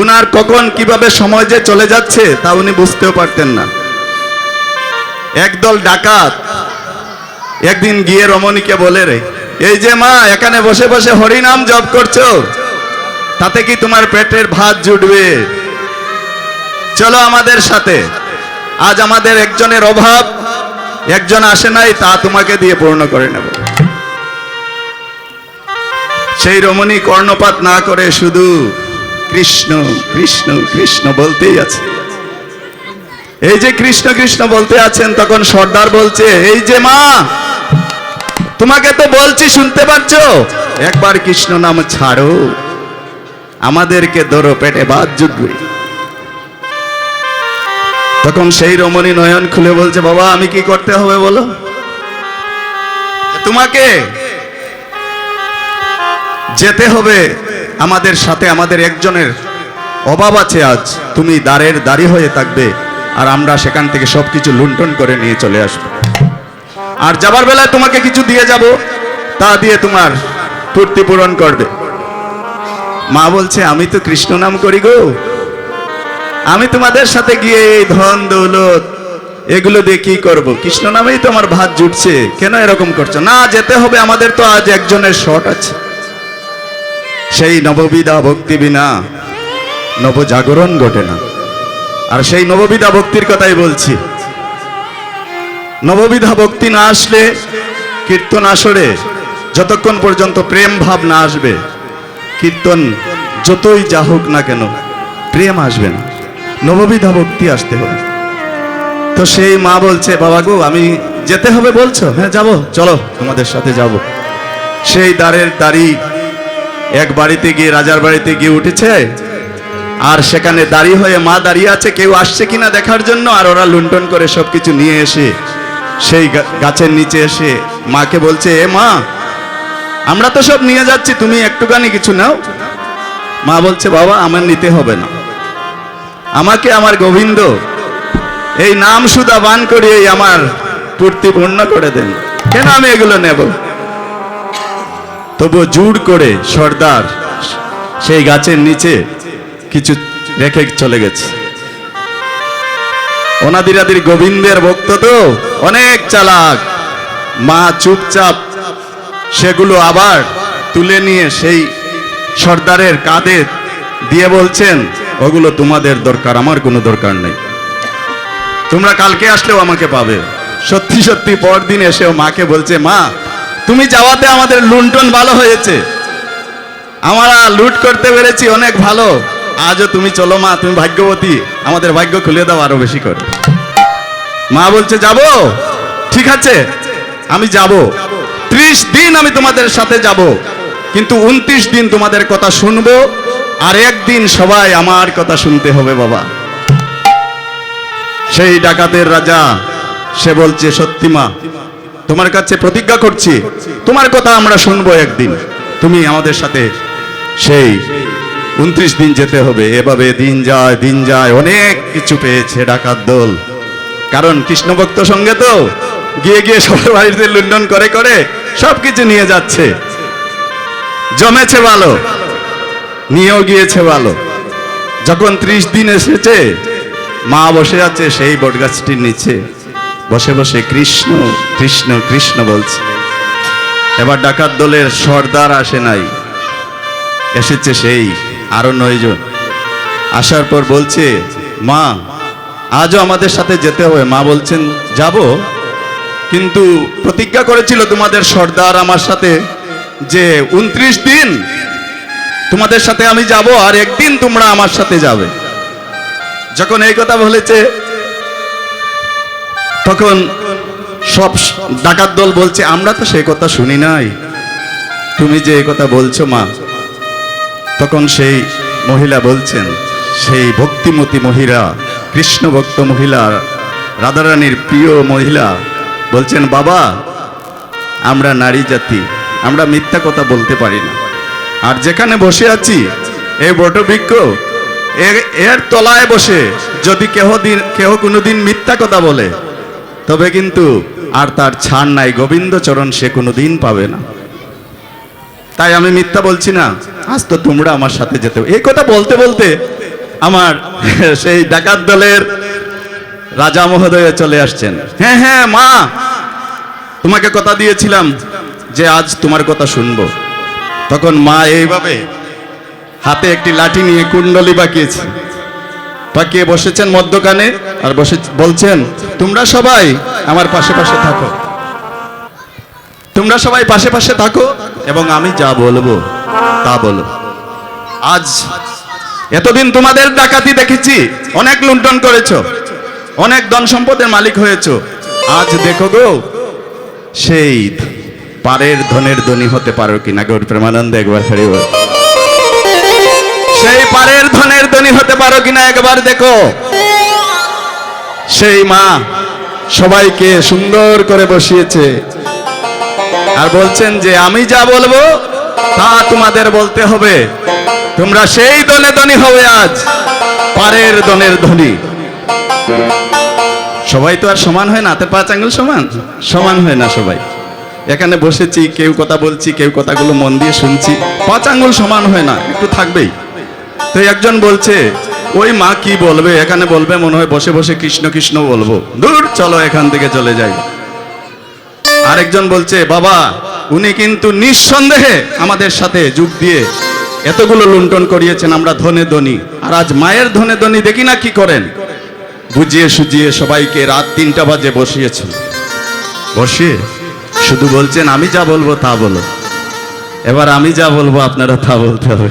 উনার কখন কীভাবে সময় যে চলে যাচ্ছে তা উনি বুঝতেও পারতেন না। একদল ডাকাত একদিন গিয়ে রমণীকে বলে রে, এই যে মা, এখানে বসে বসে হরিনাম জপ করছ, তাতে কি তোমার পেটের ভাত জুটবে? চলো আমাদের সাথে। আজ আমাদের একজনের অভাব, একজন আসে নাই, তা তোমাকে দিয়ে পূর্ণ করে নেব। সেই রমণী কর্ণপাত না করে শুধু কৃষ্ণ কৃষ্ণ কৃষ্ণ বলতেই আছে। এই যে কৃষ্ণ কৃষ্ণ বলতে আছেন, তখন সর্দার বলছে, এই যে মা, তোমাকে তো বলছি, শুনতে পাচ্ছ? একবার কৃষ্ণ নাম ছাড়ো। আমাদেরকে ধরো পেটে বাদ জুটবে তখন সেই রমণী নয়ন খুলে বলছে, বাবা, আমি কি করতে হবে বলো? তোমাকে যেতে হবে। আমাদের সাথে আমাদের একজনের অভাব আছে আজ। তুমি দ্বারের দাঁড়ি হয়ে থাকবে আর আমরা সেখান থেকে সব কিছু লুণ্ঠন করে নিয়ে চলে আসব। আর যাবার বেলায় তোমাকে কিছু দিয়ে যাব, তা দিয়ে তোমার পূর্তি পূরণ করবে। মা বলছে, আমি তো কৃষ্ণ নাম করি গো। আমি তোমাদের সাথে গিয়ে এই ধন দৌলত, এগুলো দিয়ে কি করব? কৃষ্ণ নামেই তো আমার ভাত জুটছে। কেন এরকম করছ? না, যেতে হবে। আমাদের তো আজ একজনের শট আছে। সেই নববিধা ভক্তি বিনা নবজাগরণ ঘটে না। আর সেই নববিধা ভক্তির কথাই বলছি। নববিধা ভক্তি না আসলে কীর্তন আসরে যতক্ষণ পর্যন্ত প্রেম ভাব না আসবে, কীর্তন যতই যা হোক না কেন প্রেম আসবে না। নববিধা ভক্তি আসতে হবে। তো সেই মা বলছে, বাবা গো, আমি যেতে হবে বলছো? হ্যাঁ যাব। চলো, তোমাদের সাথে যাব। সেই দ্বারের দাড়ি এক বাড়িতে গিয়ে, রাজার বাড়িতে গিয়ে উঠেছে। আর সেখানে দাঁড়িয়ে হয়ে মা দাঁড়িয়ে আছে, কেউ আসছে কিনা দেখার জন্য, আর ওরা লুণ্ঠন করে সবকিছু নিয়ে এসে, সেই গাছের নিচে এসে মাকে বলছে, এ মা, আমরা তো সব নিয়ে যাচ্ছি, তুমি একটুখানি কিছু নাও। মা বলছে, বাবা, আমার নিতে হবে না। আমাকে আমার গোবিন্দ, এই নাম সুদা বান করিয়ে আমার পূর্তি পূর্ণ করে দেন। কেন আমি এগুলো নেব? তবু জুড় করে সর্দার, সেই গাছের নিচে কিছু রেখে চলে গেছে। অনাদিরাদির গোবিন্দের ভক্ত তো অনেক চালাক। মা চুপচাপ সেগুলো আবার তুলে নিয়ে সেই সর্দারের কাঁধে দিয়ে বলছেন, ওগুলো তোমাদের দরকার, আমার কোনো দরকার নেই। তোমরা কালকে আসলেও আমাকে পাবে। সত্যি সত্যি পরদিন এসেও মাকে বলছে, মা তুমি যাওয়াতে আমাদের লুণ্ঠন ভালো হয়েছে। আমরা লুট করতে পেরেছি, অনেক ভালো। আজও তুমি চলো মা, তুমি ভাগ্যবতী। আমাদের ভাগ্য খুলে দাও আরও বেশি করে। মা বলছে, যাব? ঠিক আছে, আমি যাব। ত্রিশ দিন আমি তোমাদের সাথে যাব। কিন্তু উনত্রিশ দিন তোমাদের কথা শুনব, আর একদিন সবাই আমার কথা শুনতে হবে বাবা। সেই ডাকাতের রাজা, সে বলছে, সত্যি মা তোমার কাছে প্রতিজ্ঞা করছি, তোমার কথা আমরা শুনব একদিন। তুমি আমাদের সাথে সেই উনত্রিশ দিন যেতে হবে। এভাবে দিন যায় দিন যায়। অনেক কিছু পেয়েছে ডাকাত দল। কারণ কৃষ্ণ ভক্ত সঙ্গে তো গিয়ে গিয়ে সবার বাড়িতে লুণ্ঠন করে করে সব কিছু নিয়ে যাচ্ছে। জমেছে ভালো, নিয়েও গিয়েছে ভালো। যখন ত্রিশ দিন এসেছে, মা বসে আছে সেই বটগাছটির নিচে। বসে বসে কৃষ্ণ কৃষ্ণ কৃষ্ণ বলছে। এবার ডাকাত দলের সর্দার আসে নাই। এসেছে সেই আরও নয়জন আসার পর বলছে, মা, আজও আমাদের সাথে যেতে হবে। মা বলছেন, যাব। কিন্তু প্রতিজ্ঞা করেছিল তোমাদের সর্দার আমার সাথে যে উনত্রিশ দিন তোমাদের সাথে আমি যাব আর একদিন তোমরা আমার সাথে যাবে। যখন এই কথা বলেছে তখন সব ডাকাত দল বলছে, আমরা তো সেই কথা শুনি নাই। তুমি যে এই কথা বলছো, মা। তখন সেই মহিলা বলছেন, সেই ভক্তিমতী মহিলা, কৃষ্ণ ভক্ত মহিলা, রাধারানীর প্রিয় মহিলা বলছেন, বাবা, আমরা নারী জাতি, আমরা মিথ্যা কথা বলতে পারি না। আর যেখানে বসে আছি এই বটবৃক্ষ এর তলায় বসে যদি কেহ দিন, কেহ কোনোদিন মিথ্যা কথা বলে তবে কিন্তু আর তার ছাড় নাই গোবিন্দ চরণ সে কোনোদিন পাবে না। তাই আমি মিথ্যা বলছি না, আজ তো তোমরা আমার সাথে যেতে। এই কথা বলতে বলতে আমার সেই ডাকাত দলের রাজা মহোদয় চলে আসছেন। হ্যাঁ হ্যাঁ মা, তোমাকে কথা দিয়েছিলাম যে আজ তোমার কথা শুনব। তখন মা এইভাবে হাতে একটি লাঠি নিয়ে কুণ্ডলি বাঁকিয়েছে। বাঁকিয়ে বসেছেন মধ্যখানে আর বসে বলছেন, তোমরা সবাই আমার পাশে পাশে থাকো। তোমরা সবাই পাশে পাশে থাকো এবং আমি যা বলব তা বলো। আজ এতদিন তোমাদের ডাকাতি দেখেছি, অনেক লুণ্ঠন করেছ, অনেক ধন সম্পদের মালিক হয়েছো। আজ দেখো গো, সেই পারের ধনের ধনী হতে পারো কিনা গৌর প্রেমানন্দ একবার ফেরি। সেই পারের ধনের ধনী হতে পারো কিনা একবার দেখো। সেই মা সবাইকে সুন্দর করে বসিয়েছে আর বলছেন যে, আমি যা বলব তা তোমাদের বলতে হবে। তোমরা সেই দনে ধনী হবে আজ, পারের দনের ধনী। সবাই তো আর সমান হয় না পাঁচ আঙ্গুল সমান? সমান হয় না সবাই। এখানে বসেছি, কেউ কথা বলছি, কেউ কথাগুলো মন দিয়ে শুনছি। পাঁচ আঙ্গুল সমান হয় না, একটু থাকবেই। তো একজন বলছে, ওই মা কি বলবে? এখানে বলবে মনে হয় বসে বসে কৃষ্ণ কৃষ্ণ বলব। দূর, চলো এখান থেকে চলে যাই। আরেকজন বলছে, বাবা, উনি কিন্তু নিঃসন্দেহে আমাদের সাথে যোগ দিয়ে এতগুলো লুণ্ঠন করিয়েছেন, আমরা ধনে ধনী। আর আজ মায়ের ধনে ধনী, দেখি না কি করেন? বুঝিয়ে সুজিয়ে সবাইকে রাত তিনটা বাজে বসিয়েছেন বসিয়ে শুধু বলছেন, আমি যা বলব তা বলো। এবার আমি যা বলব, আপনারা তা বলতে হবে।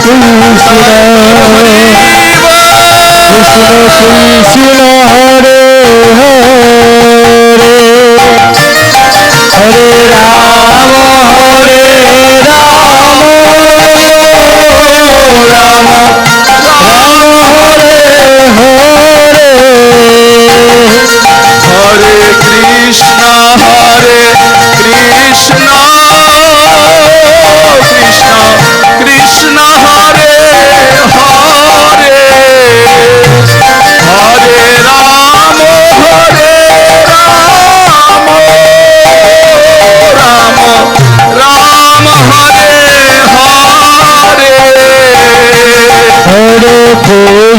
কৃষ্ণ কৃষ্ণ কৃষ্ণ হরে হরে